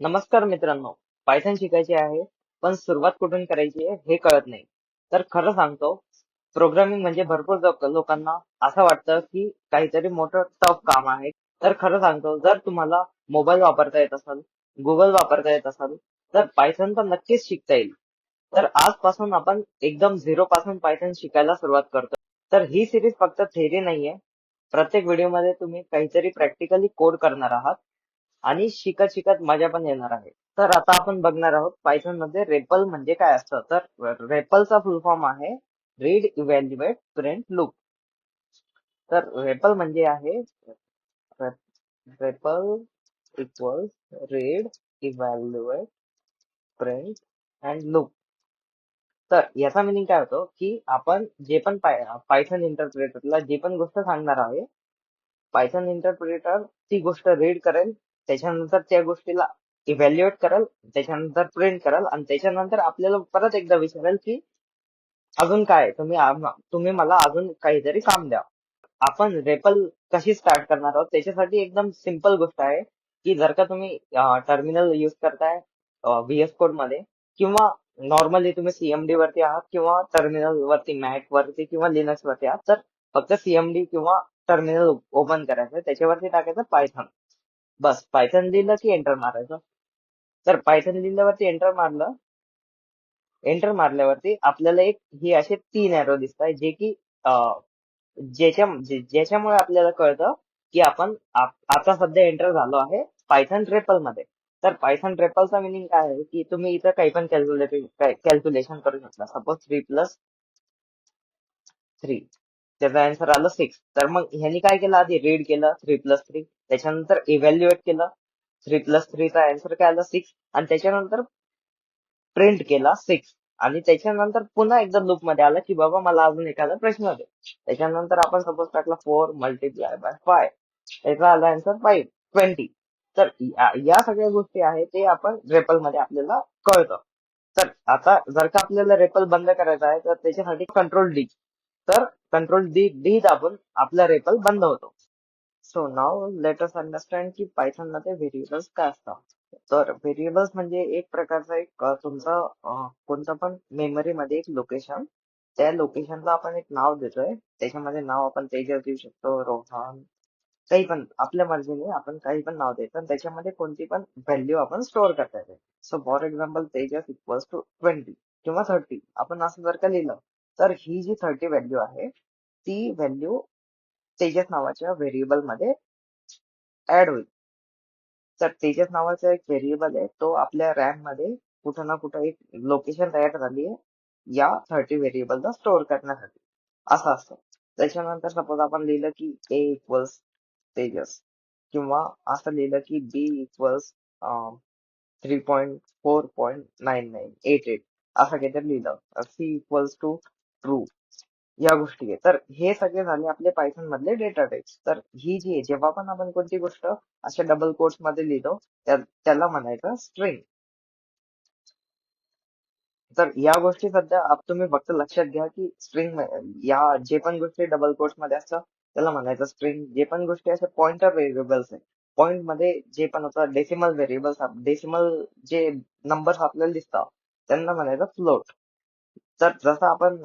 नमस्कार मित्रांनो पायथन शिकायचे आहे पण सुरुवात कुठून करायची आहे हे कळत नाही. तर खरं सांगतो प्रोग्रामिंग म्हणजे भरपूर लोकांना असं वाटतं की काहीतरी मोठं टफ काम आहे. तर खरं सांगतो जर तुम्हाला मोबाईल वापरता येत असेल गुगल वापरता येत असेल तर पायथन तर नक्कीच शिकता येईल. तर आजपासून आपण एकदम झिरो पासून पायथन शिकायला सुरुवात करतो. तर ही सिरीज फक्त थेरी नाहीये. प्रत्येक व्हिडिओमध्ये तुम्ही काहीतरी प्रॅक्टिकली कोड करणार आहात. आणि शिकत शिकत मजा पण येणार आहे. तर आता आपण बघणार आहोत पायथनमध्ये रेपल म्हणजे काय असतं? तर रेपलचा फुल फॉर्म आहे रीड इव्हॅल्युएट प्रिंट लुक तर रेपल म्हणजे आहे REPL equals read evaluate print and loop तर याचा मिनिंग काय होतो? की आपण जे पण पायथन इंटरप्रेटरला जे पण गोष्ट सांगणार आहे पायथन इंटरप्रेटर ती गोष्ट रीड करेल त्याच्यानंतर त्या गोष्टीला इव्हॅल्युएट कराल त्याच्यानंतर प्रिंट कराल आणि त्याच्यानंतर आपल्याला परत एकदा विचारेल की अजून काय तुम्ही तुम्ही मला अजून काहीतरी काम द्या. आपण रेपल कशी स्टार्ट करणार आहोत? त्याच्यासाठी एकदम सिंपल गोष्ट आहे की जर का तुम्ही टर्मिनल युज करताय व्हीएस कोडमध्ये किंवा नॉर्मली तुम्ही सीएमडी वरती आहात किंवा टर्मिनल वरती मॅक वरती किंवा लिनक्स वरती आहात तर फक्त सीएमडी किंवा टर्मिनल ओपन करायचं त्याच्यावरती टाकायचं पायथन बस पायथन लिहिलं की एंटर मारायचं. तर पायथन लिहिल्यावरती एंटर मारलं. एंटर मारल्यावरती आपल्याला एक ही असे तीन एरो दिसतात जे की ज्याच्या ज्याच्यामुळे आपल्याला कळतं की आपण आता सध्या एंटर झालो आहे पायथन ट्रेपलमध्ये. तर पायथन ट्रेपलचा मिनिंग काय आहे? की तुम्ही इथं काही पण कॅल्क्युलेट कॅल्क्युलेशन करू शकता. सपोज थ्री प्लस थ्री त्याचं आन्सर आलं सिक्स तर मग ह्यांनी काय केलं आधी? रीड केलं थ्री प्लस थ्री त्याच्यानंतर इव्हॅल्युएट केलं. थ्री प्लस थ्रीचा आन्सर काय आलं? सिक्स आणि त्याच्यानंतर प्रिंट केला सिक्स आणि त्याच्यानंतर पुन्हा एकदा लूपमध्ये आलं की बाबा मला अजून एखादा प्रश्न दे त्याच्यानंतर आपण सपोज टाकला फोर मल्टिप्लाय बाय फाय त्याचा आला आन्सर फाईव्ह ट्वेंटी तर या या सगळ्या गोष्टी आहेत ते आपण रेपलमध्ये आपल्याला कळतं. तर आता जर का आपल्याला रेपल बंद करायचा आहे तर त्याच्यासाठी कंट्रोल डी तर कंट्रोल डी डी दाबून आपला रेपल बंद होतो. So now let us understand की पायथनमध्ये व्हेरिएबल्स काय असतात. तर व्हेरिएबल्स म्हणजे एक प्रकारचा एक तुमचा कोणता कोणतं पण मेमरी मध्ये एक लोकेशन त्या लोकेशनला आपण एक नाव देतोय. त्याच्यामध्ये नाव आपण तेजस देऊ शकतो रोहन काही पण आपल्या मर्जीने आपण काही पण नाव देतो आणि त्याच्यामध्ये कोणती पण व्हॅल्यू आपण स्टोअर करता येते. So for example Tejas equals to twenty किंवा थर्टी आपण असं जर का लिहिलं तर ही जी थर्टी व्हॅल्यू आहे ती व्हॅल्यू तेजस नावाच्या व्हेरिएबलमध्ये ऍड होईल. तर तेजस नावाचा एक व्हेरिएबल आहे तो आपल्या रॅममध्ये कुठं ना कुठं एक लोकेशन तयार झाली आहे या थर्टी व्हेरिएबलला स्टोअर करण्यासाठी. असं असतं. त्याच्यानंतर सपोज आपण लिहिलं की ए इक्वल्स तेजस किंवा असं लिहिलं की B equals three point four point nine nine eight eight असं काहीतरी लिहिलं. सी इक्वल्स टू ट्रू या गोष्टी आहे तर हे सगळे झाले आपले पायथन मधले डेटा टाइप्स तर ही जी आहे जेव्हा पण आपण कोणती गोष्ट अशा डबल कोट्समध्ये लिहितो त्याला म्हणायचं स्ट्रिंग तर या गोष्टी सध्या तुम्ही फक्त लक्षात घ्या की स्ट्रिंग या जे पण गोष्टी डबल कोट्समध्ये असतात त्याला म्हणायचं स्ट्रिंग जे पण गोष्टी अशा पॉइंटर व्हेरिएबल्स आहे पॉइंटमध्ये जे पण होतं डेसिमल व्हेरिएबल्स डेसिमल जे नंबर्स आपल्याला दिसतात त्यांना म्हणायचं फ्लोट तर जसं आपण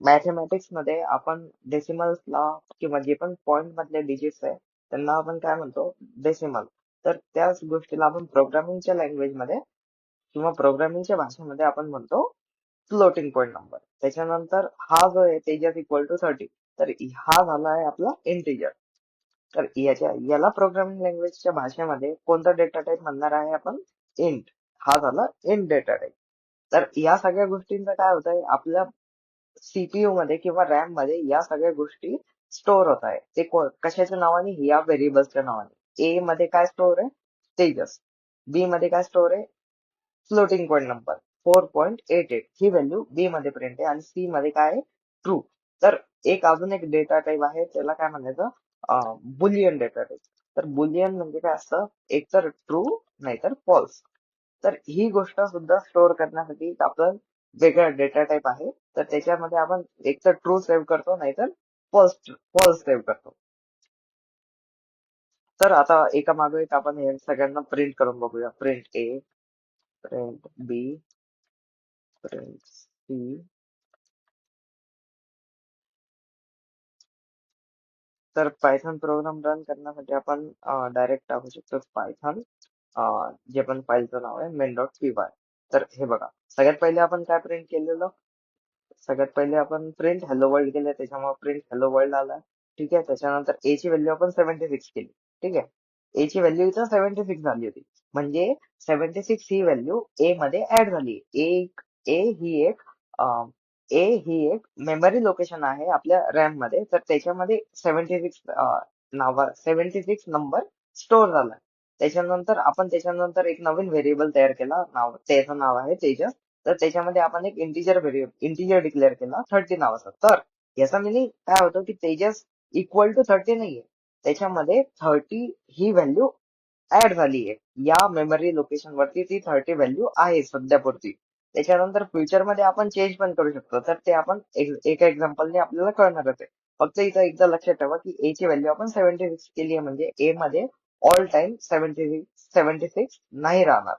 मॅथमॅटिक्समध्ये आपण डेसिमल्सला किंवा जे पण पॉइंट मधले डिजिट्स आहे त्यांना आपण काय म्हणतो? डेसिमल तर त्याच गोष्टीला आपण प्रोग्रामिंगच्या लँग्वेजमध्ये किंवा प्रोग्रामिंगच्या भाषेमध्ये आपण म्हणतो फ्लोटिंग पॉइंट नंबर त्याच्यानंतर हा जो आहे तेजस इक्वल टू थर्टी तर हा झाला आहे आपला इंटिजर तर याच्या याला प्रोग्रामिंग लँग्वेजच्या भाषेमध्ये कोणता डेटा टाईप म्हणणार आहे आपण? इंट हा झाला इंट डेटा टाईप तर या सगळ्या गोष्टींचं काय होत आहे आपल्या सीपीयू मध्ये किंवा रॅममध्ये या सगळ्या गोष्टी स्टोअर होत आहे ते कशाच्या नावाने? या व्हेरिएबल्सच्या नावाने. ए मध्ये काय स्टोअर आहे? तेजस बी मध्ये काय स्टोअर आहे? Floating point number four point eight eight ही व्हॅल्यू बी मध्ये प्रिंट आहे आणि सी मध्ये काय आहे? ट्रू तर एक अजून एक डेटा टाइप आहे त्याला काय म्हणायचं? बुलियन डेटा टाइप तर बुलियन म्हणजे काय असतं? एक तर ट्रू नाहीतर फॉल्स तर ही गोष्ट सुद्धा स्टोअर करण्यासाठी आपलं वेगळा डेटा टाइप आहे. तर त्याच्यामध्ये आपण एक तर ट्रू सेव्ह करतो नाहीतर फॉल्स फॉल्स सेव्ह करतो. तर आता एका मागे एक आपण हे सगळ्यांना प्रिंट करून बघूया. Print A print B print C तर पायथन प्रोग्राम रन करण्यासाठी आपण डायरेक्ट टाकू शकतो पायथन जे पण फाईलचं नाव आहे मेन डॉट पी वाय तर हे बघा सगळ्यात पहिले आपण काय प्रिंट केलेलं? सगळ्यात पहिले आपण प्रिंट हॅलो वर्ल्ड केलं त्याच्यामुळे प्रिंट हॅलो वर्ल्ड आला. ठीक आहे त्याच्यानंतर ए ची व्हॅल्यू आपण सेव्हन्टी सिक्स केली. ठीक आहे ए ची व्हॅल्यू इथं सेव्हन्टी सिक्स झाली होती. म्हणजे सेव्हन्टी सिक्स ही व्हॅल्यू ए मध्ये ऍड झाली. एक ए ही एक ए ही एक मेमरी लोकेशन आहे आपल्या रॅममध्ये. तर त्याच्यामध्ये सेव्हन्टी सिक्स नावा सेव्हन्टी सिक्स नंबर स्टोअर झाला. त्याच्यानंतर आपण त्याच्यानंतर एक नवीन व्हेरिएबल तयार केला. नाव त्याचं नाव आहे तेजस तर त्याच्यामध्ये आपण एक इंटिजर व्हेरिएबल इंटिजर डिक्लेअर केला. थर्टी नावाचा. तर याचा मिनिंग काय होतं की तेजस इक्वल टू थर्टी नाहीये. त्याच्यामध्ये थर्टी ही व्हॅल्यू ऍड झालीये. या मेमरी लोकेशन वरती ती थर्टी व्हॅल्यू आहे सध्यापुरती त्याच्यानंतर फ्युचरमध्ये आपण चेंज पण करू शकतो. तर ते आपण एका एक्झाम्पलने आपल्याला कळणारच आहे. फक्त इथं एकदा लक्षात ठेवा की ए ची व्हॅल्यू आपण सेव्हन्टी सिक्स केली आहे म्हणजे ए मध्ये all time seventy six seventy six नाही राहणार.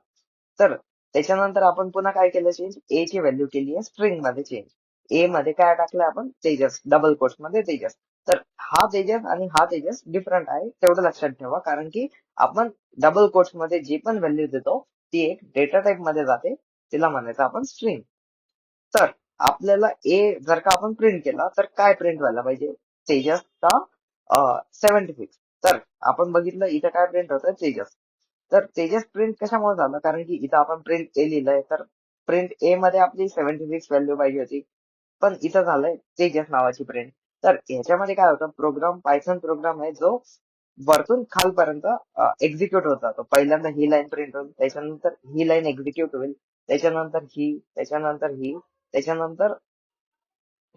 तर त्याच्यानंतर आपण पुन्हा काय केलं चेंज ए ची व्हॅल्यू केली आहे स्ट्रिंगमध्ये चेंज ए मध्ये काय टाकलं आपण? तेजस. डबल कोर्समध्ये तेजस. तर हा तेजस आणि हा तेजस डिफरंट आहे तेवढं लक्षात ठेवा. कारण की आपण डबल कोर्समध्ये जी पण व्हॅल्यू देतो ती एक डेटा टाइपमध्ये जाते. तिला म्हणायचं आपण स्ट्रिंग तर आपल्याला ए जर का आपण प्रिंट केला तर काय प्रिंट व्हायला पाहिजे? तेजसचा सेव्हन्टी सिक्स तर आपण बघितलं इथं काय प्रिंट होतं? तेजस. तर तेजस प्रिंट कशामुळे झालं? कारण की इथं आपण प्रिंट ए लिहिलंय. तर प्रिंट ए मध्ये आपली सेव्हन्टी सिक्स व्हॅल्यू पाहिजे होती. पण इथं झालंय तेजस नावाची प्रिंट तर ह्याच्यामध्ये काय होतं? प्रोग्राम पायथन प्रोग्राम आहे जो वरतून खालपर्यंत एक्झिक्यूट होत जातो. पहिल्यांदा ही लाईन प्रिंट होईल त्याच्यानंतर ही लाईन एक्झिक्यूट होईल त्याच्यानंतर ही त्याच्यानंतर ही त्याच्यानंतर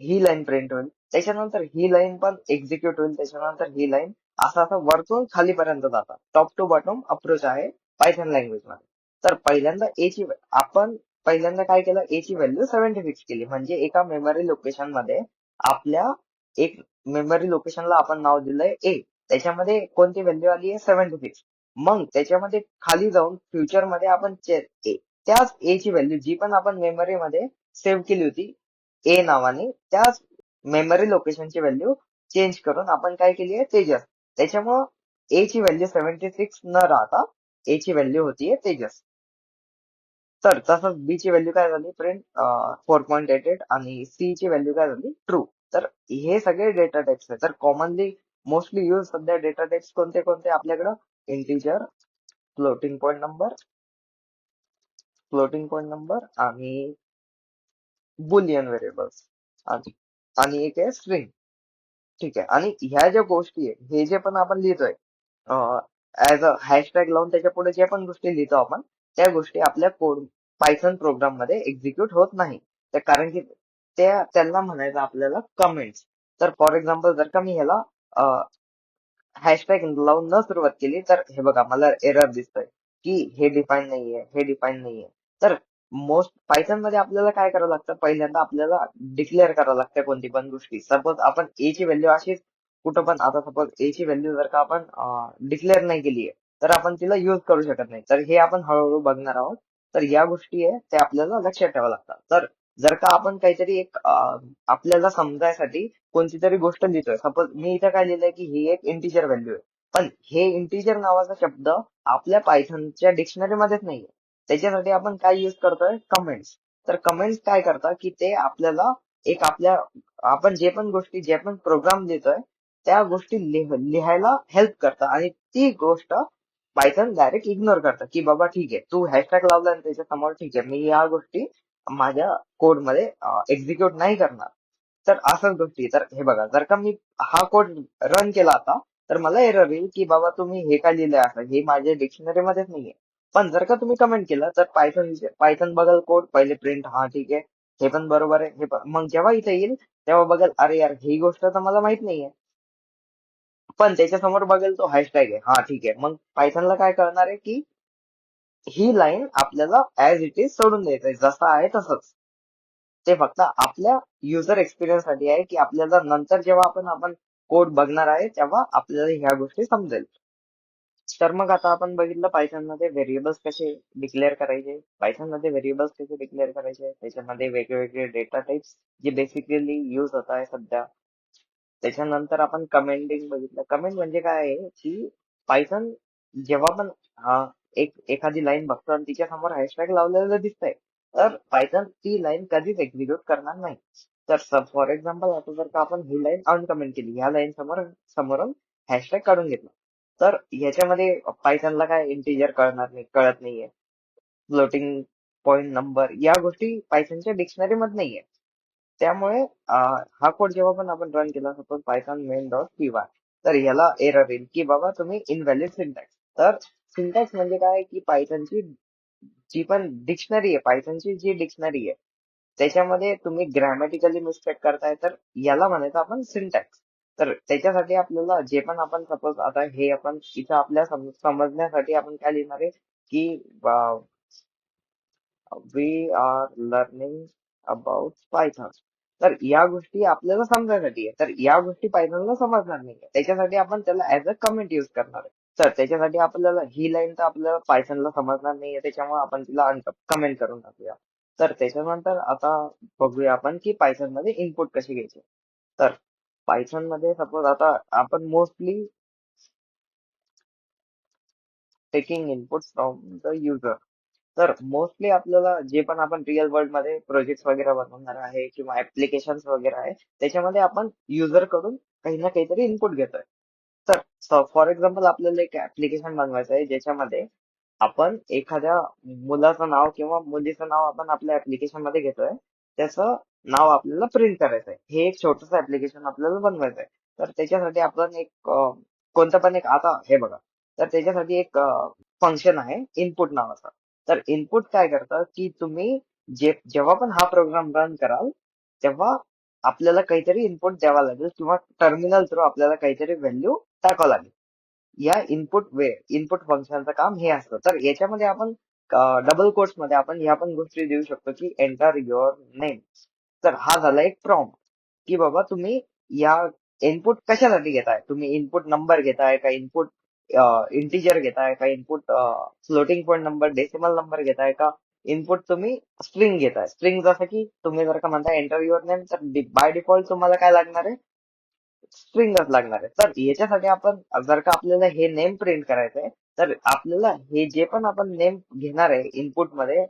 ही लाईन प्रिंट होईल त्याच्यानंतर ही लाईन पण एक्झिक्यूट होईल त्याच्यानंतर ही लाईन असं असं वरतून खालीपर्यंत जातात. टॉप टू बॉटम अप्रोच आहे पायथन लँग्वेजमध्ये. तर पहिल्यांदा ए ची आपण पहिल्यांदा काय केलं? ए ची व्हॅल्यू सेव्हन्टी फिक्स केली. म्हणजे एका मेमरी लोकेशनमध्ये आपल्या एक मेमरी लोकेशनला आपण नाव दिलंय ए त्याच्यामध्ये कोणती व्हॅल्यू आली आहे? सेव्हन्टी फिक्स मग त्याच्यामध्ये खाली जाऊन फ्युचरमध्ये आपण त्याच ए ची व्हॅल्यू जी पण आपण मेमरीमध्ये सेव्ह केली होती ए नावाने त्याच मेमरी लोकेशनची व्हॅल्यू चेंज करून आपण काय केली आहे? तेजस त्याच्यामुळं ए ची व्हॅल्यू सेव्हन्टी सिक्स न राहता ए ची व्हॅल्यू होती तेजस. तर तसंच बी ची व्हॅल्यू काय झाली? Print four point eight eight आणि सी ची व्हॅल्यू काय झाली? ट्रू तर हे सगळे डेटा टाइप्स आहेत. तर कॉमनली मोस्टली यूज सध्या डेटा टाइप्स कोणते कोणते? आपल्याकडं integer floating point number floating point number आणि बुलियन व्हेरिएबल्स आणि एक आहे स्ट्रिंग ठीक आहे. आणि ह्या ज्या गोष्टी आहे हे जे पण आपण लिहितोय ऍज अ हॅशटॅग लावून त्याच्या पुढे ज्या पण गोष्टी लिहितो आपण त्या गोष्टी आपल्या कोड पायथन प्रोग्राममध्ये एक्झिक्यूट होत नाही. कारण की त्या त्यांना म्हणायचं आपल्याला कमेंट्स तर फॉर एक्झाम्पल जर का मी ह्याला हॅशटॅग लावून न सुरुवात केली तर हे बघा मला एरर दिसतोय. की हे डिफाईन नाहीये हे डिफाईन नाहीये. तर मोस्ट पायथनमध्ये आपल्याला काय करावं लागतं? पहिल्यांदा आपल्याला डिक्लेअर करावं लागतं कोणती पण गोष्टी. सपोज आपण ए ची व्हॅल्यू अशीच कुठं पण आता सपोज ए ची व्हॅल्यू जर का आपण डिक्लेअर नाही केली आहे तर आपण तिला युज करू शकत नाही. तर हे आपण हळूहळू बघणार आहोत. तर या गोष्टी आहे त्या आपल्याला लक्षात ठेवा लागतात. तर जर का आपण काहीतरी एक आपल्याला समजायसाठी कोणती तरी गोष्ट लिहितोय. सपोज मी इथं काय लिहिलंय की ही एक इंटिजर व्हॅल्यू आहे. पण हे इंटिजर नावाचा शब्द आपल्या पायथनच्या डिक्शनरी मध्येच नाहीये. त्याच्यासाठी आपण काय युज करतोय? कमेंट्स तर कमेंट्स काय करतात? की ते आपल्याला एक आपल्या आपण जे पण गोष्टी जे पण प्रोग्राम देतोय त्या गोष्टी लिहायला हेल्प करतात. आणि ती गोष्ट पायथन डायरेक्ट इग्नोर करतं की बाबा ठीक आहे तू हॅशटॅग लावला आणि त्याच्यासमोर ठीक आहे मी या गोष्टी माझ्या कोडमध्ये एक्झिक्यूट नाही करणार. तर असंच गोष्टी. तर हे बघा जर का मी हा कोड रन केला आता तर मला एरर येईल की बाबा तुम्ही हे काय लिहिलंय असं? हे माझ्या डिक्शनरी मध्येच नाहीये. पण जर का तुम्ही कमेंट केलं तर पायथन पायथन बघाल कोड पहिले प्रिंट हा ठीक आहे. हे पण बरोबर आहे. हे पण मग जेव्हा इथे येईल तेव्हा बघाल अरे यार ही गोष्ट तर मला माहीत नाहीये. पण त्याच्यासमोर बघेल तो हॅशटॅग आहे. हा ठीक आहे. मग पायथनला काय करणार आहे की ही लाईन आपल्याला ऍज इट इज सोडून द्यायचंय. जसं आहे तसंच. ते फक्त आपल्या युजर एक्सपिरियन्ससाठी आहे की आपल्याला नंतर जेव्हा आपण आपण कोड बघणार आहे तेव्हा आपल्याला ह्या गोष्टी समजेल. तर मग आता आपण बघितलं पायथनमध्ये व्हेरिएबल्स कसे डिक्लेअर करायचे? पायथनमध्ये व्हेरिएबल्स कसे डिक्लेअर करायचे? त्याच्यामध्ये वेगवेगळे डेटा टाइप्स जे बेसिकली युज होत आहे सध्या. त्याच्यानंतर आपण कमेंटिंग बघितलं. कमेंट म्हणजे काय आहे? की पायथन जेव्हा पण एक एखादी लाईन बघतो आणि तिच्या समोर हॅशटॅग लावलेलं दिसतंय तर पायथन ती लाईन कधीच एक्झिक्यूट करणार नाही. तर फॉर एक्झाम्पल आता जर का आपण ही लाईन अनकमेंट केली ह्या लाईन समोर समोरून हॅशटॅग काढून घेतला तर ह्याच्यामध्ये पायथनला काय इंटिजर कळणार नाही कळत नाहीये. फ्लोटिंग पॉइंट नंबर या गोष्टी पायथनच्या डिक्शनरी मध्ये नाहीये. त्यामुळे हा कोड जेव्हा पण आपण रन केला सपोज पायथन मेन डॉट किंवा तर याला एरर येईल की बाबा तुम्ही इनव्हॅलिड सिंटॅक्स तर सिंटॅक्स म्हणजे काय? की पायथनची जी पण डिक्शनरी आहे पायथनची जी डिक्शनरी आहे त्याच्यामध्ये तुम्ही ग्रॅमॅटिकली मिस्टेक करताय तर याला म्हणायचं आपण सिंटॅक्स तर त्याच्यासाठी आपल्याला जे पण आपण सपोज आता हे आपण इथं आपल्या समजण्यासाठी आपण काय लिहिणार आहे की we are learning about Python तर या गोष्टी आपल्याला समजण्यासाठी आहे. तर या गोष्टी पायथनला समजणार नाही त्याच्यासाठी आपण त्याला ऍज अ कमेंट युज करणार आहे. तर त्याच्यासाठी आपल्याला ही लाईन तर आपल्याला पायथनला समजणार नाहीये. त्याच्यामुळे आपण तिला कमेंट करून टाकूया. तर त्याच्यानंतर आता बघूया आपण की पायथनमध्ये इनपुट कसे घ्यायचे. तर पायथनमध्ये सपोज आता आपण mostly taking input from the user तर मोस्टली आपल्याला जे पण आपण रिअल वर्ल्डमध्ये प्रोजेक्ट वगैरे बनवणार आहे किंवा ऍप्लिकेशन वगैरे आहे त्याच्यामध्ये आपण युजरकडून काही ना काहीतरी इनपुट घेतोय. तर फॉर एक्झाम्पल आपल्याला एक ऍप्लिकेशन बनवायचं आहे ज्याच्यामध्ये आपण एखाद्या मुलाचं नाव किंवा मुलीचं नाव आपण आपल्या ऍप्लिकेशनमध्ये घेतोय. त्याचं नाव आपल्याला प्रिंट करायचं आहे हे एक छोटस ऍप्लिकेशन आपल्याला बनवायचं आहे तर त्याच्यासाठी आपण एक कोणतं पण एक आता हे बघा. तर त्याच्यासाठी एक फंक्शन आहे इनपुट नावाचं. तर इनपुट काय करतं की तुम्ही जे जेव्हा पण हा प्रोग्राम रन कराल तेव्हा आपल्याला काहीतरी इनपुट द्यावा लागेल किंवा टर्मिनल थ्रू आपल्याला काहीतरी व्हॅल्यू टाकावं लागेल. या इनपुट वे इनपुट फंक्शनचं काम हे असतं. तर याच्यामध्ये आपण डबल कोट्समध्ये आपण ह्या पण गोष्टी देऊ शकतो की एंटर युअर नेम तर हा झाला एक प्रॉम्प्ट की बाबा तुम्ही या इनपुट कशासाठी घेताय? तुम्ही इनपुट नंबर घेताय का इनपुट इंटिजर घेताय का input floating point number decimal number घेताय का? इनपुट तुम्ही स्ट्रिंग घेताय. स्ट्रिंग जसं की तुम्ही जर का म्हणताय एंटर युअर नेम तर बाय डिफॉल्ट तुम्हाला काय लागणार आहे? स्ट्रिंगच लागणार आहे. तर याच्यासाठी आपण जर का आपल्याला हे नेम प्रिंट करायचंय तर आपल्याला हे जे पण आपण नेम घेणार आहे इनपुटमध्ये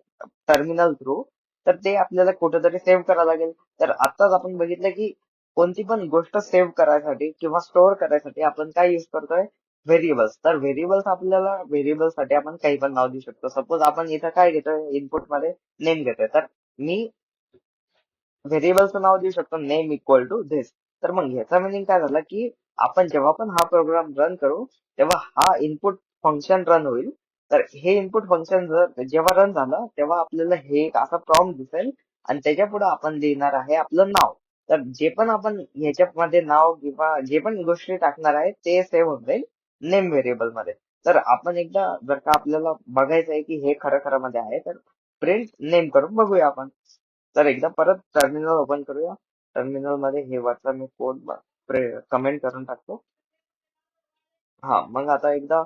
टर्मिनल थ्रू तर ते आपल्याला कुठेतरी सेव्ह करावं लागेल. तर आताच आपण बघितलं की कोणती पण गोष्ट सेव्ह करायसाठी किंवा स्टोअर करायसाठी आपण काय युज करतोय? व्हेरिएबल्स तर व्हेरिएबल्स आपल्याला व्हेरिएबल्ससाठी आपण काही पण नाव देऊ शकतो. सपोज आपण इथं काय घेतोय? इनपुटमध्ये नेम घेतोय. तर मी व्हेरिएबलचं नाव देऊ शकतो. नेम इक्वल टू धिस तर मग ह्याचा मिनिंग काय झाला की आपण जेव्हा पण हा प्रोग्राम रन करू तेव्हा हा इनपुट फंक्शन रन होईल. तर हे इनपुट फंक्शन जर जेव्हा रन झालं तेव्हा आपल्याला हे एक असा प्रॉम दिसेल आणि त्याच्या पुढे आपण लिहिणार आहे आपलं नाव. तर जे पण आपण ह्याच्यामध्ये नाव किंवा जे पण गोष्टी टाकणार आहे ते सेव्ह होत जाईल नेम व्हेरिएबलमध्ये. तर आपण एकदा जर का आपल्याला बघायचं आहे की हे खरं खरं मध्ये आहे तर प्रिंट नेम करून बघूया आपण. तर एकदा परत टर्मिनल ओपन करूया. टर्मिनलमध्ये हे वरचा मी कोड कमेंट करून टाकतो. हा मग आता एकदा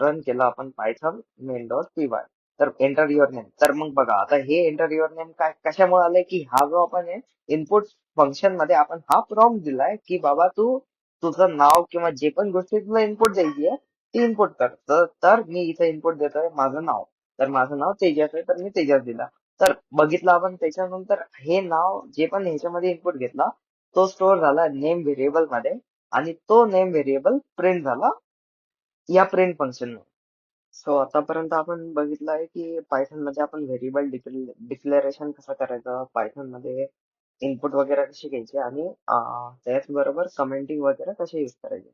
रन केला आपण Python main dot P Y तर एंटर युअर नेम. तर मग बघा आता हे एंटर युअर नेम काय कशामुळे आलंय की हा जो आपण इनपुट फंक्शनमध्ये आपण हा प्रॉम दिलाय की बाबा तू तुझं नाव किंवा जे पण गोष्टी तुला इनपुट द्यायची आहे ती इनपुट कर. तर- तर मी इथे इनपुट देतोय माझं नाव. तर माझं नाव तेजस आहे तर मी तेजस दिला. तर बघितलं आपण त्याच्यानंतर हे नाव जे पण ह्याच्यामध्ये इनपुट घेतला तो स्टोअर झाला नेम व्हेरिएबलमध्ये आणि तो नेम व्हेरिएबल प्रिंट झाला. या प्रिंट फंक्शन सो आतापर्यंत आपण बघितलं आहे की पायथनमध्ये आपण व्हेरिएबल डिक्लेरेशन कसं करायचं? पायथनमध्ये इनपुट वगैरे कसे घ्यायचे? आणि त्याचबरोबर कमेंटिंग वगैरे कसे युज करायचे?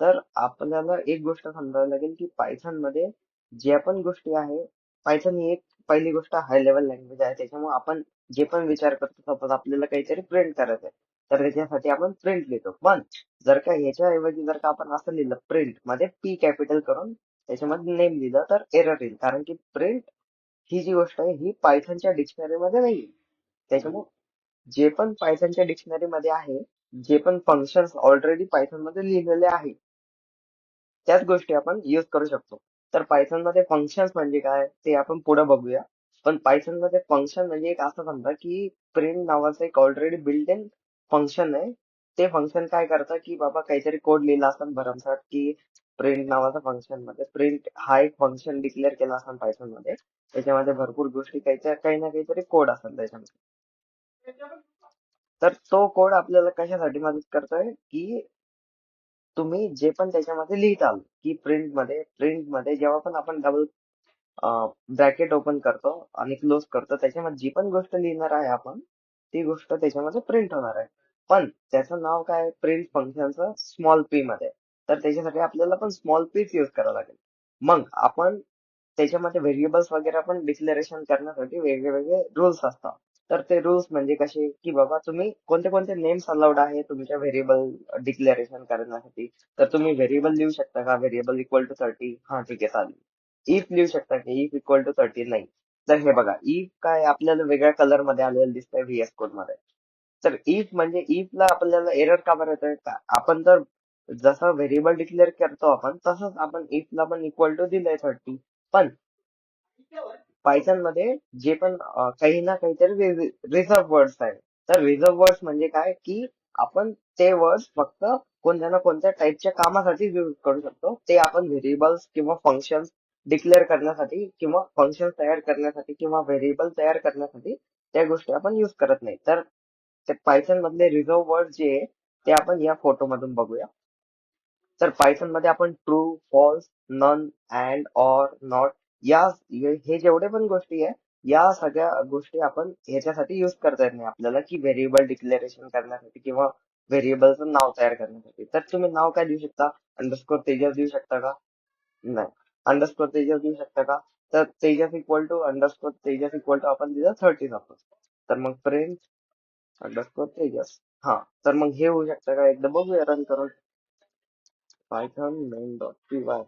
तर आपल्याला एक गोष्ट समजावी लागेल की पायथनमध्ये ज्या पण गोष्टी आहे पायथन ही एक पहिली गोष्ट हाय लेवल लँग्वेज आहे. त्याच्यामुळे आपण जे पण विचार करतो सपोज आपल्याला काहीतरी प्रिंट करायचं आहे तर त्याच्यासाठी आपण प्रिंट लिहितो. पण जर का ह्याच्याऐवजी जर का आपण असं लिहिलं प्रिंटमध्ये पी कॅपिटल करून त्याच्यामध्ये नेम लिहिलं तर एरर येईल. कारण की प्रिंट ही जी गोष्ट आहे ही पायथनच्या डिक्शनरी मध्ये नाही त्याच्यामुळे जे पण पायथनच्या डिक्शनरी मध्ये आहे जे पण फंक्शन्स ऑलरेडी पायथनमध्ये लिहिलेले आहे त्याच गोष्टी आपण युज करू शकतो. तर पायथनमध्ये फंक्शन्स म्हणजे काय ते आपण पुढे बघूया. पण पायथनमध्ये फंक्शन म्हणजे एक असं समजा की प्रिंट नावाचं एक ऑलरेडी बिल्ट इन फंक्शन आहे. ते फंक्शन काय करतं की बाबा काहीतरी कोड लिहिला असं भरमसाठ की प्रिंट नावाचं फंक्शनमध्ये. प्रिंट हा एक फंक्शन डिक्लेअर केला असं पायथनमध्ये. त्याच्यामध्ये भरपूर गोष्टी काही काही ना काहीतरी कोड असेल त्याच्यामध्ये. तर तो कोड आपल्याला कशासाठी मदत करतोय की तुम्ही जे पण त्याच्यामध्ये लिहिताल की प्रिंटमध्ये प्रिंटमध्ये जेव्हा पण आपण डबल ब्रॅकेट ओपन करतो आणि क्लोज करतो त्याच्यामध्ये जी पण गोष्ट लिहिणार आहे आपण ती गोष्ट त्याच्यामध्ये प्रिंट होणार आहे. पण त्याचं नाव काय? प्रिंट फंक्शनचं स्मॉल पी मध्ये. तर त्याच्यासाठी आपल्याला पण स्मॉल पीच युज करावं लागेल. मग आपण त्याच्यामध्ये व्हेरिएबल्स वगैरे पण डिक्लेरेशन करण्यासाठी वेगवेगळे रुल्स असतात. तर ते रुल्स म्हणजे कसे? की बाबा तुम्ही कोणते कोणते नेम्स अलाउड आहे तुमच्या व्हेरिएबल डिक्लेरेशन करण्यासाठी? तर तुम्ही व्हेरिएबल लिहू शकता का? व्हेरिएबल इक्वल टू थर्टी हा ठीक आहे चालेल. इफ लिहू शकता की इफ इक्वल टू थर्टी नाही. तर हे बघा इफ काय आपल्याला वेगळ्या कलरमध्ये आलेलं दिसतंय व्हीएस कोडमध्ये. तर इफ म्हणजे इफ ला आपल्याला एरर का बरं येतोय? आपण तर जसं व्हेरिएबल डिक्लेअर करतो आपण तसंच आपण इफ ला पण इक्वल टू दिलंय थर्टी पण पायथनमध्ये जे पण काही ना काहीतरी रिझर्व वर्ड्स आहेत. तर रिझर्व वर्ड्स म्हणजे काय? की आपण ते वर्ड्स फक्त कोणत्या ना कोणत्या टाईपच्या कामासाठी यूज करू शकतो. ते आपण व्हेरिएबल्स किंवा फंक्शन डिक्लेअर करण्यासाठी किंवा फंक्शन तयार करण्यासाठी किंवा व्हेरिएबल तयार करण्यासाठी त्या गोष्टी आपण युज करत नाही. तर ते पायथन मधले रिझर्व वर्ड जे आहे, ते आपण या फोटो मधून बघूया. तर पायथनमध्ये आपण true false none and or not या हे जेवढे पण गोष्टी आहे या सगळ्या गोष्टी आपण ह्याच्यासाठी युज करता येत नाही आपल्याला की व्हेरिएबल डिक्लेरेशन करण्यासाठी किंवा व्हेरिएबलचं नाव तयार करण्यासाठी. तर तुम्ही नाव काय देऊ शकता? अंडरस्कोर तेजस देऊ शकता का? नाही. अंडरस्कोर तेजस देऊ शकता का? तर Tejas equal to underscore Tejas equal to आपण दिलं थर्टी सपोज तर मग प्रिंट अंडरस्कोर तेजस हा तर मग हे होऊ शकतं का? एकदा बघूया रन करून. Python main dot P Y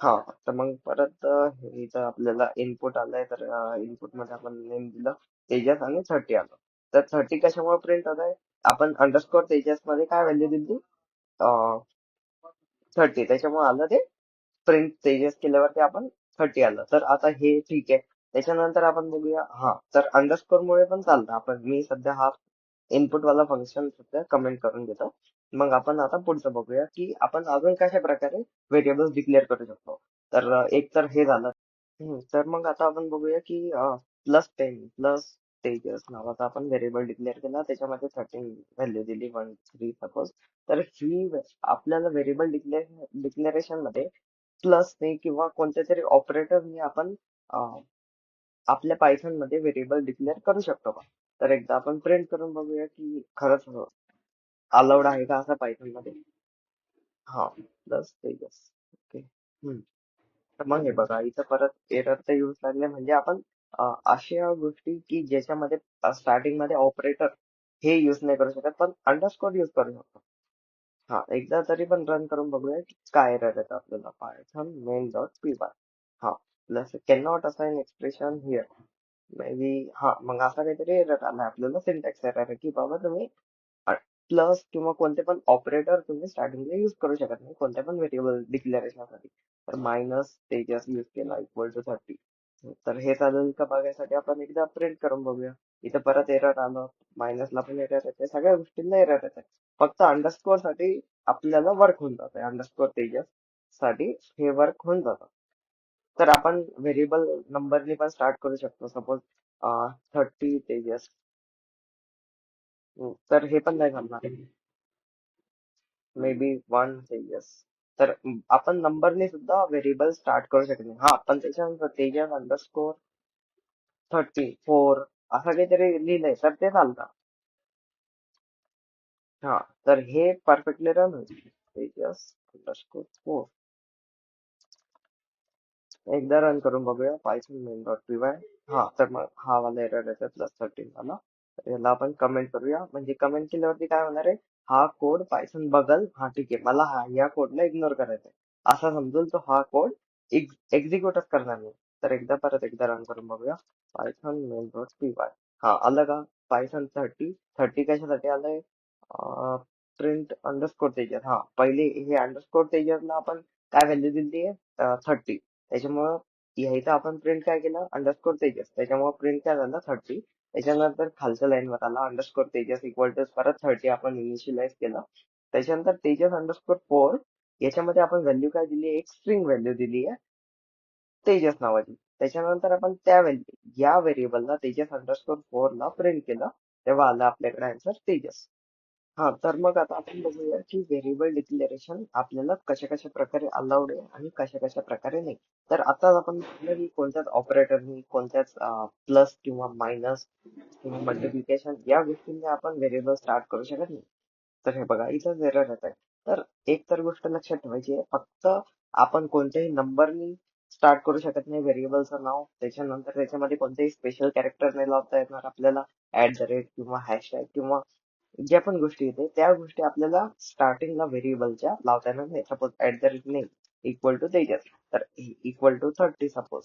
हा तर मग परत हे इथं आपल्याला इनपुट आलंय तर इनपुटमध्ये आपण नेम दिलं. तेजस आणि थर्टी आलं. तर थर्टी कशामुळे प्रिंट आलाय आहे? आपण अंडरस्कोर तेजसमध्ये काय व्हॅल्यू दिली? थर्टी त्याच्यामुळे आलं ते प्रिंट तेजस केल्यावरती आपण थर्टी आलं. तर आता हे ठीक आहे. त्याच्यानंतर आपण बघूया हा तर अंडरस्कोर मुळे पण चालतं. आपण मी सध्या हा इनपुट वाला फंक्शन सध्या कमेंट करून घेतो. मग आपण आता पुढचं बघूया की आपण अजून कशा प्रकारे व्हेरिएबल्स डिक्लेअर करू शकतो. तर एक तर हे झालं. तर मग आता आपण बघूया की प्लस टेन प्लस तेजस नावाचा आपण व्हेरिएबल डिक्लेअर केला. त्याच्यामध्ये थर्टीन व्हॅल्यू दिली वन थ्री सपोज तर ही आपल्याला व्हेरिएबल डिक्लेअर डिक्लेरेशनमध्ये प्लस ने किंवा कोणत्या तरी ऑपरेटरने आपण आपल्या पायथनमध्ये व्हेरिएबल डिक्लेअर करू शकतो का? तर एकदा आपण प्रिंट करून बघूया की खरंच हो. अलाउड आहे का असं पायथनमध्ये? हा प्लस तेजस ओके हम्म. तर मग हे बघा इथं परत एरर तर यूज लागले म्हणजे आपण अं, अशा गोष्टी की ज्याच्यामध्ये स्टार्टिंगमध्ये ऑपरेटर हे युज नाही करू शकत पण अंडरस्कोर युज करू शकतो. हा एकदा तरी पण रन करून बघूया की काय एरर येतं आपल्याला. Python main dot P Y हा. Plus can not assign expression here may be हा मग असा काहीतरी एरर आला आपल्याला सिंटॅक्स एरर आहे की बाबा तुम्ही प्लस किंवा कोणते पण ऑपरेटर तुम्ही स्टार्टिंगला युज करू शकत नाही. कोणत्या पण व्हेरिएबल डिक्लेरेशनसाठी तर मायनस तेजस युज केला इक्वल टू थर्टी तर हे चालेल का बघायसाठी आपण एकदा प्रिंट करून बघूया. इथं परत एरर आलं. मायनसला पण एरर येते. सगळ्या गोष्टींना एरर येते फक्त अंडरस्कोरसाठी आपल्याला वर्क होऊन जातं अंडरस्कोर तेजससाठी हे वर्क होऊन जातं. तर आपण व्हेरिएबल नंबरनी पण स्टार्ट करू शकतो. सपोज थर्टी तेजस तर हे पण नाही घालणार मे बी वन तेजस तर आपण नंबरने सुद्धा व्हेरिएबल स्टार्ट करू शकतो हा पण त्याच्यानंतर तेजस अंडरस्कोर थर्टी फोर असं काहीतरी लिहिलंय. तर ते चालतं. हा तर हे परफेक्टली रन होईल. तेजस अंडरस्कोर फोर एकदा रन करून बघूया. Python main dot P Y हा तर मग हा वाला एरर येतो प्लस थर्टीन वाला. याला आपण कमेंट करूया. म्हणजे कमेंट केल्यावरती काय होणार आहे? हा कोड पायथन बघल. हा ठीक आहे. मला हा या कोडला इग्नोर करायचा आहे असा समजून तो हा कोड एक्झिक्युटच करणार नाही. तर एकदा परत एकदा रन करून बघूया. Python main dot P Y हा आलं का? पायथन थर्टी थर्टी कशासाठी आलंय? प्रिंट अंडरस्कोर तेजस हा पहिले हे अंडरस्कोर तेजसला आपण काय व्हॅल्यू दिली आहे? थर्टी त्याच्यामुळं ह्या आपण प्रिंट काय केलं? अंडरस्कोर तेजस त्याच्यामुळे प्रिंट काय झालं? थर्टी त्याच्यानंतर खालच्या लाईन वर आला अंडरस्कोर तेजस इक्वल टू परत थर्टी आपण इनिशियलाइज केलं. त्याच्यानंतर तेजस अंडरस्कोर फोर याच्यामध्ये आपण व्हॅल्यू काय दिली? एक स्ट्रिंग व्हॅल्यू दिली आहे. तेजस नावाची. त्याच्यानंतर आपण त्या व्हॅल्यू या व्हेरिएबलला तेजस अंडरस्कोर फोर ला प्रिंट केलं. तेव्हा आलं आपल्याकडे आन्सर तेजस हा तर मग आता आपण बघूया की व्हेरिएबल डिक्लेरेशन आपल्याला कशा कशा प्रकारे अलाउड आहे आणि कशा कशा प्रकारे नाही. तर आता आपण म्हटलं की कोणत्याच ऑपरेटरनी कोणत्याच प्लस किंवा मायनस किंवा मल्टिप्लिकेशन या गोष्टींनी आपण व्हेरिएबल स्टार्ट करू शकत नाही. तर हे बघा इथं एरर येत आहे. तर एक तर गोष्ट लक्षात ठेवायची आहे फक्त आपण कोणत्याही नंबरनी स्टार्ट करू शकत नाही व्हेरिएबलचं नाव. त्याच्यानंतर त्याच्यामध्ये कोणतेही स्पेशल कॅरेक्टर नाही लावता येणार आपल्याला. ऍट द रेट किंवा हॅशटॅग किंवा ज्या पण गोष्टी येते त्या गोष्टी आपल्याला स्टार्टिंगला व्हेरिएबलच्या लावता येणार नाही. Suppose at the rate name equal to Tejas तर इक्वल टू थर्टी सपोज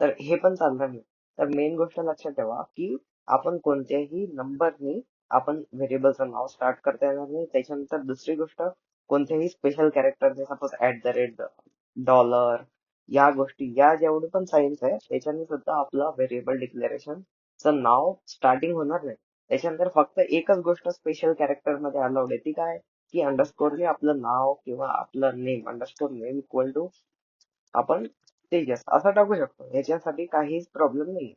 तर हे पण चालणार नाही तर मेन गोष्ट लक्षात ठेवा की आपण कोणत्याही नंबरनी आपण व्हेरिएबलचं नाव स्टार्ट करता येणार नाही. त्याच्यानंतर दुसरी गोष्ट कोणत्याही special कॅरेक्टरने suppose at the rate dollar या गोष्टी या जेवढे पण साईन्स आहे त्याच्याने सुद्धा आपलं व्हेरिएबल डिक्लेरेशनचं नाव स्टार्टिंग होणार नाही. त्याच्यानंतर फक्त एकच गोष्ट स्पेशल कॅरेक्टरमध्ये अलाउड आहे. ती काय? की अंडरस्कोरने आपलं नाव किंवा आपलं name underscore name equal to आपण तेजस असं टाकू शकतो. याच्यासाठी काहीच प्रॉब्लेम नाही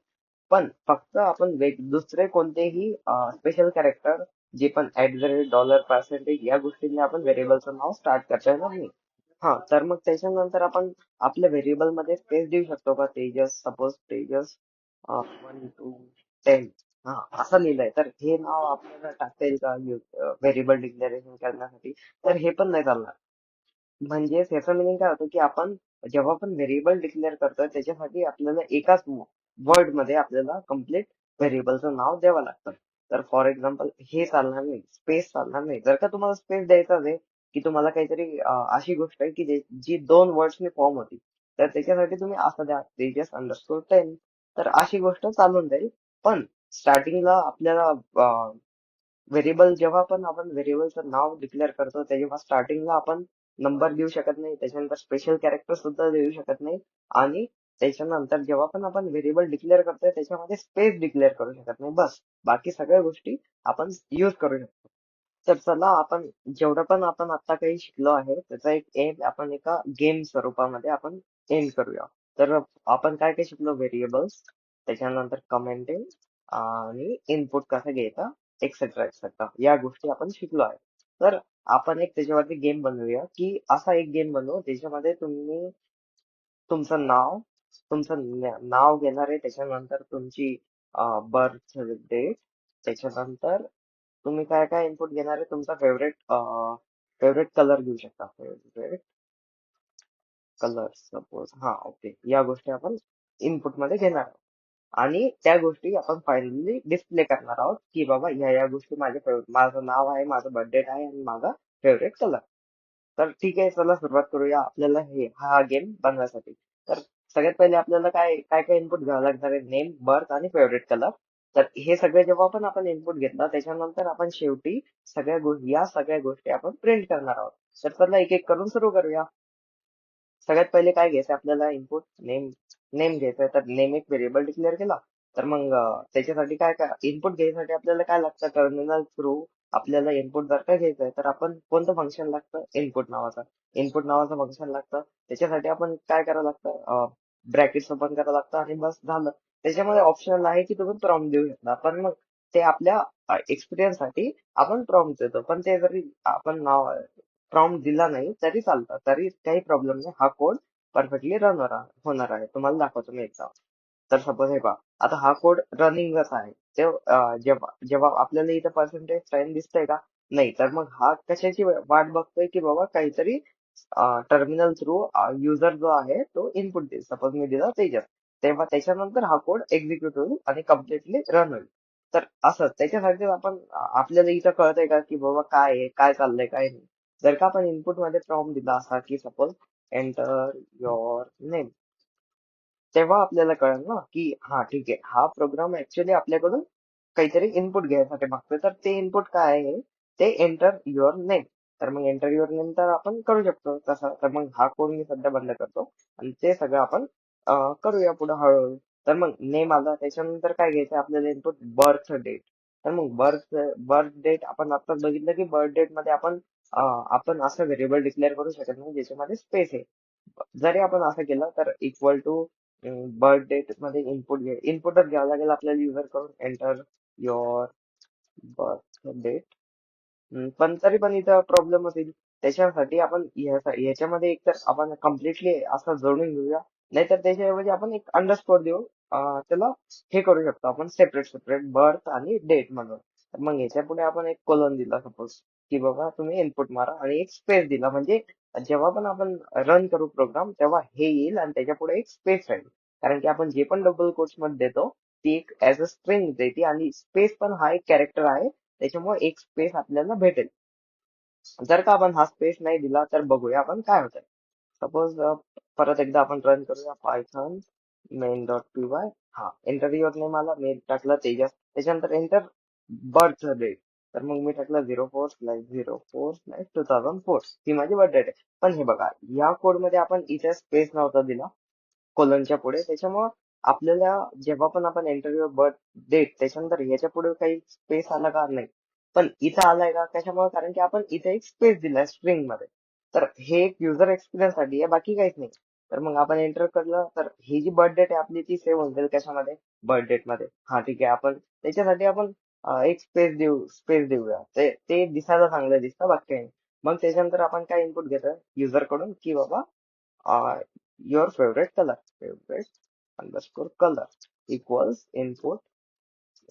पण फक्त आपण वेग दुसरे कोणतेही स्पेशल कॅरेक्टर जे पण at the rate dollar percentage या गोष्टींनी आपण व्हेरिएबलचं नाव स्टार्ट करता येणार नाही. हा तर मग त्याच्यानंतर आपण आपल्या व्हेरिएबलमध्ये स्पेस देऊ शकतो का? Tejas suppose Tejas one two ten हा असं लिहिलंय. तर हे नाव आपल्याला टाकता येईल का? व्हेरिएबल डिक्लेरेशन uh, करण्यासाठी. तर हे पण नाही चालणार. म्हणजे ह्याचं मिनिंग काय होतं की आपण जेव्हा आपण व्हेरिएबल डिक्लेअर करतोय त्याच्यासाठी आपल्याला एकाच वर्डमध्ये आपल्याला कंप्लीट व्हेरिएबलचं नाव द्यावं लागतं. तर फॉर एक्झाम्पल हे चालणार नाही स्पेस चालणार नाही. जर का तुम्हाला स्पेस द्यायचाच आहे की तुम्हाला काहीतरी अशी गोष्ट आहे की जी दोन वर्ड्सने फॉर्म होती तर त्याच्यासाठी तुम्ही असं द्या. तेजस अंडरस्कोर टेन तर अशी गोष्ट चालून जाईल. पण स्टार्टिंगला आपल्याला व्हेरिएबल जेव्हा पण आपण व्हेरिएबलचं नाव डिक्लेअर करतो तेव्हा स्टार्टिंगला आपण नंबर देऊ शकत नाही. त्याच्यानंतर स्पेशल कॅरेक्टर सुद्धा देऊ शकत नाही. आणि त्याच्यानंतर जेव्हा पण आपण व्हेरिएबल डिक्लेअर करतोय त्याच्यामध्ये स्पेस डिक्लेअर करू शकत नाही. बस. बाकी सगळ्या गोष्टी आपण युज करू शकतो. तर चला आपण जेवढं पण आपण आता काही शिकलो आहे त्याचा एक एम आपण एका गेम स्वरूपामध्ये आपण एंड करूया. तर आपण काय काय शिकलो? व्हेरिएबल्स त्याच्यानंतर कमेंटिंग आणि इनपुट कसं घ्यायचा एक्सेट्रा एक्सेट्रा या गोष्टी आपण शिकलो आहे. तर आपण एक त्याच्यावरती गेम बनवूया की असा एक गेम बनवू त्याच्यामध्ये तुम्ही तुमचं नाव तुमचं नाव घेणार आहे त्याच्यानंतर तुमची बर्थ डेट त्याच्यानंतर तुम्ही काय काय इनपुट घेणार आहे तुमचा फेवरेट फेवरेट कलर घेऊ शकता. फेवरेट कलर सपोज हा ओके या गोष्टी आपण इनपुटमध्ये घेणार आहोत. आणि त्या गोष्टी आपण फायनली डिस्प्ले करणार आहोत की बाबा ह्या या गोष्टी माझ्या माझं नाव आहे माझं बर्थडे आहे आणि माझा फेवरेट कलर तर ठीक आहे चला सुरुवात करूया आपल्याला हे हा गेम बनवायसाठी. तर सगळ्यात पहिले आपल्याला काय काय काय इनपुट घ्यावं लागणार आहे? नेम बर्थ आणि फेवरेट कलर तर हे सगळे जेव्हा पण आपण इनपुट घेतला त्याच्यानंतर आपण शेवटी सगळ्या गोष्टी या सगळ्या गोष्टी आपण प्रिंट करणार आहोत. तर चला एक एक करून सुरू करूया. सगळ्यात पहिले काय घ्यायचं आपल्याला? इनपुट नेम नेम घ्यायचा तर नेम एक व्हेरिएबल डिक्लेअर केला. तर मग त्याच्यासाठी काय काय इनपुट घ्यायसाठी आपल्याला काय लागतं? टर्मिनल थ्रू आपल्याला इनपुट जर का आहे तर आपण कोणतं फंक्शन लागतं? इनपुट नावाचं. इनपुट नावाचं फंक्शन लागतं. त्याच्यासाठी आपण काय करावं लागतं? ब्रॅकेट ओपन करावं लागतं आणि बस झालं. त्याच्यामध्ये ऑप्शनल आहे की तुम्ही प्रॉम देऊ शकता. पण मग ते आपल्या एक्सपिरियन्ससाठी आपण प्रॉम देतो. पण ते जरी आपण नाव प्रॉम दिला नाही तरी चालतं. तरी काही प्रॉब्लेम नाही. हा कोड परफेक्टली रन होणार आहे तुम्हाला दाखवतो मी एकदा तर सपोज हे पहा आता हा कोड रनिंगच आहे. ते जेव्हा जेव्हा आपल्याला इथं पर्सेंटेज साईन दिसतंय का? नाही. तर मग हा कशाची वाट बघतोय की बाबा काहीतरी टर्मिनल थ्रू युजर जो आहे तो इनपुट देईल. सपोज मी दिला तेजस. तेव्हा त्याच्यानंतर हा कोड एक्झिक्यूट होईल आणि कम्प्लिटली रन होईल. तर असं त्याच्यासाठी आपण आपल्याला इथं कळतंय का की बाबा काय आहे काय चाललंय काय नाही. जर का आपण इनपुटमध्ये प्रॉब्लेम दिला असा की सपोज एंटर युअर नेम तेव्हा आपल्याला कळेल ना की हा ठीक आहे हा प्रोग्राम ऍक्च्युली आपल्याकडून काहीतरी इनपुट घ्यायसाठी मागतोय. तर ते इनपुट काय आहे? ते एंटर युअर नेम तर मग एंटर युअर नेम तर आपण करू शकतो. तसा तर मग हा कोड मी सध्या बंद करतो. आणि ते सगळं आपण करूया पुढे हळूहळू. तर मग नेम आला त्याच्यानंतर काय घ्यायचं आपल्याला इनपुट बर्थ डेट तर मग बर्थ बर्थ डेट आपण आता बघितलं की बर्थ डेटमध्ये आपण अं, आपण असं व्हेरिएबल डिक्लेअर करू शकत नाही ज्याच्यामध्ये स्पेस आहे. जरी आपण असं केलं तर इक्वल टू बर्थ डेटमध्ये इनपुट घे इनपुटच घ्यावं लागेल आपल्याला युजरकडून. Enter your birth date hmm, पण तरी पण इथं प्रॉब्लेम असेल त्याच्यासाठी आपण ह्याचा- ह्याच्यामध्ये एक तर आपण कम्प्लिटली असं जोडून घेऊया. नाहीतर त्याच्याऐवजी आपण एक अंडरस्कोर देऊ अं, त्याला हे करू शकतो. आपण सेपरेट सेपरेट बर्थ आणि डेट म्हणून. तर मग ह्याच्या पुढे आपण एक कोलन दिला सपोज की बाबा तुम्ही इनपुट मारा आणि एक स्पेस दिला. म्हणजे जेव्हा पण आपण रन करू प्रोग्राम तेव्हा हे येईल आणि त्याच्या पुढे एक स्पेस राहील. कारण की आपण जे पण डबल कोट्समध्ये देतो ती एक ऍज अ स्ट्रिंग देते आणि स्पेस पण हा एक कॅरेक्टर आहे. त्याच्यामुळे एक स्पेस आपल्याला भेटेल. जर का आपण हा स्पेस नाही दिला तर बघूया आपण काय होतंय. सपोज परत एकदा आपण रन करूया Python main dot P Y हा एंटर युअर नेम आला मेन टाकला तेजस त्याच्यानंतर एंटर बर्थ डेट तर मग मी टाकलं zero four slash zero four slash two thousand four ही माझी बर्थ डेट आहे पण हे बघा या कोडमध्ये आपण इथे स्पेस नव्हता दिला. कोलनच्या पुढे. त्याच्यामुळं आपल्याला जेव्हा पण आपण इंटरव्ह्यू बर्थ डेट त्याच्यानंतर याच्यापुढे काही स्पेस आला का? नाही. पण इथं आलाय का? कशामुळे? कारण की आपण इथे एक स्पेस दिलाय स्ट्रिंगमध्ये. तर हे एक युजर एक्सपिरियन्ससाठी आहे बाकी काहीच नाही. तर मग आपण एंटर करलं तर ही जी बर्थ डेट आहे आपली ती सेव्ह होऊन जाईल कशामध्ये? बर्थ डेटमध्ये. हा ठीक आहे. आपण त्याच्यासाठी आपण एक स्पेस देऊ स्पेस देऊया. ते ते दिसायला चांगलं दिसतं बाकी काही मग त्याच्यानंतर आपण काय इनपुट घेतो युजरकडून की बाबा your favourite colour favourite underscore colour equals input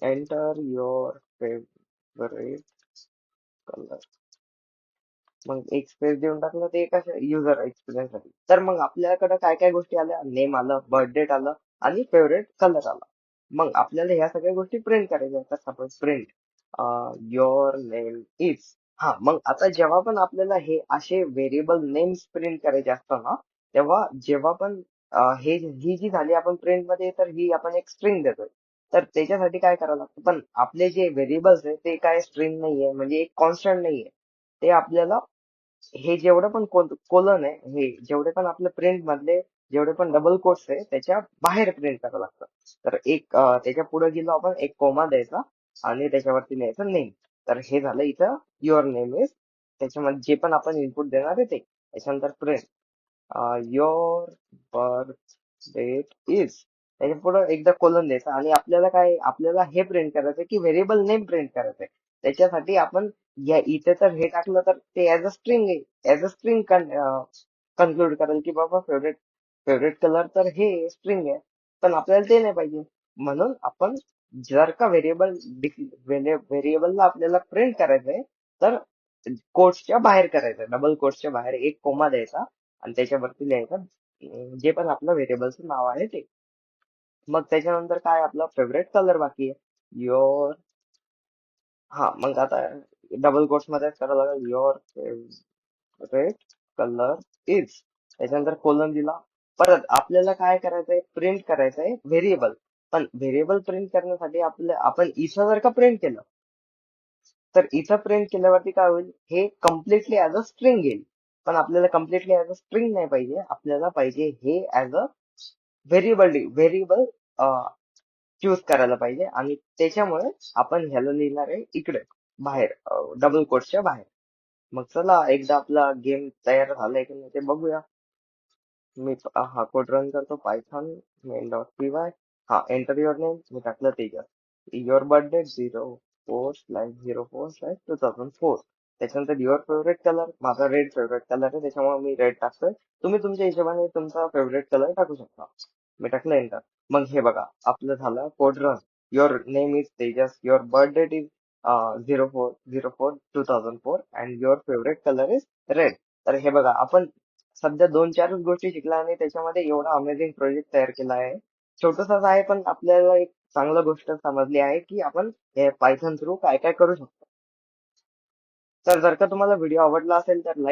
enter your favourite colour मग एक स्पेस देऊन टाकलं ते कशा युजर एक्सपिरियन्ससाठी. तर मग आपल्याकडे काय काय गोष्टी आल्या? नेम आलं बर्थडेट आलं आणि फेवरेट कलर आला. मग आपल्याला ह्या सगळ्या गोष्टी प्रिंट करायच्या असतात. Suppose print your name is हा मग आता जेव्हा पण आपल्याला हे असे व्हेरिएबल नेम्स प्रिंट करायचे असतात ना तेव्हा जेव्हा पण हे ही जी झाली आपण प्रिंटमध्ये तर ही आपण एक स्ट्रिंग देतोय. तर त्याच्यासाठी काय करावं लागतं? पण आपले जे व्हेरिएबल्स आहे ते काय स्ट्रिंग नाहीये म्हणजे एक कॉन्स्टंट नाहीये. ते आपल्याला हे जेवढं पण कोलन आहे हे जेवढे पण आपले प्रिंट मधले जेवढे पण डबल कोट्स आहे त्याच्या बाहेर प्रिंट करावं लागतं. तर एक त्याच्या पुढे गेलो आपण एक कोमा द्यायचा आणि त्याच्यावरती लिहायचं नेम तर हे झालं इथं युअर नेम इज त्याच्यामध्ये जे पण आपण इनपुट देणार आहे ते. त्याच्यानंतर print your birth date is त्याच्या पुढे एकदा कोलन द्यायचा आणि आपल्याला काय आपल्याला हे प्रिंट करायचं की व्हेरिएबल नेम प्रिंट करायचंय. त्याच्यासाठी आपण या इथे तर हे टाकलं तर ते as a string as a string conclude करेल की बाबा फेवरेट फेवरेट कलर तर हे स्ट्रिंग आहे पण आपल्याला ते नाही पाहिजे. म्हणून आपण जर का व्हेरिएबल व्हेरिएबलला आपल्याला प्रिंट करायचंय तर कोट्सच्या बाहेर करायचं डबल कोट्सच्या बाहेर एक कोमा द्यायचा आणि त्याच्यावरती लिहायचं. जे पण आपलं व्हेरिएबलचं नाव आहे ते. मग त्याच्यानंतर काय आपला फेवरेट कलर बाकी आहे? युअर हा मग आता डबल कोट्समध्ये करावं लागेल. युअर फेवरेट कलर इज त्याच्यानंतर कोलन दिला. परत आपल्याला काय करायचंय? प्रिंट करायचंय व्हेरिएबल पण व्हेरिएबल प्रिंट करण्यासाठी आपल्या आपण इथं जर का प्रिंट केलं तर इथं प्रिंट केल्यावरती काय होईल? हे कम्प्लिटली ऍज अ स्ट्रिंग येईल. पण आपल्याला कम्प्लिटली ऍज अ स्ट्रिंग नाही पाहिजे. आपल्याला पाहिजे हे as a variable variable choose करायला पाहिजे. आणि त्याच्यामुळे आपण ह्याला लिहिणार आहे इकडे बाहेर डबल कोटच्या बाहेर. मग चला एकदा आपला गेम तयार झालाय की नाही ते बघूया. मी हा कोड रन करतो Python main dot P Y हा एंटर युअर नेम मी टाकलं Tejas your birthday zero four slash zero four slash two thousand four त्याच्यानंतर युअर फेवरेट कलर माझा रेड फेवरेट कलर आहे त्याच्यामुळे मी रेड टाकतोय. तुम्ही तुमच्या हिशोबाने तुमचा फेवरेट कलर टाकू शकता. मी टाकलं एंटर मग हे बघा आपलं झालं code run your name is Tejas. Your birth date is zero four zero four two thousand four and your favourite colour is red तर हे बघा आपण सध्या दोन चारच गोष्टी शिकल्या आणि त्याच्यामध्ये एवढा अमेझिंग प्रोजेक्ट तयार केला आहे. छोटसाच आहे पण आपल्याला एक चांगलं गोष्ट समजली आहे की आपण हे पायथन थ्रू काय काय करू शकतो. तर जर का तुम्हाला व्हिडिओ आवडला असेल तर लाईक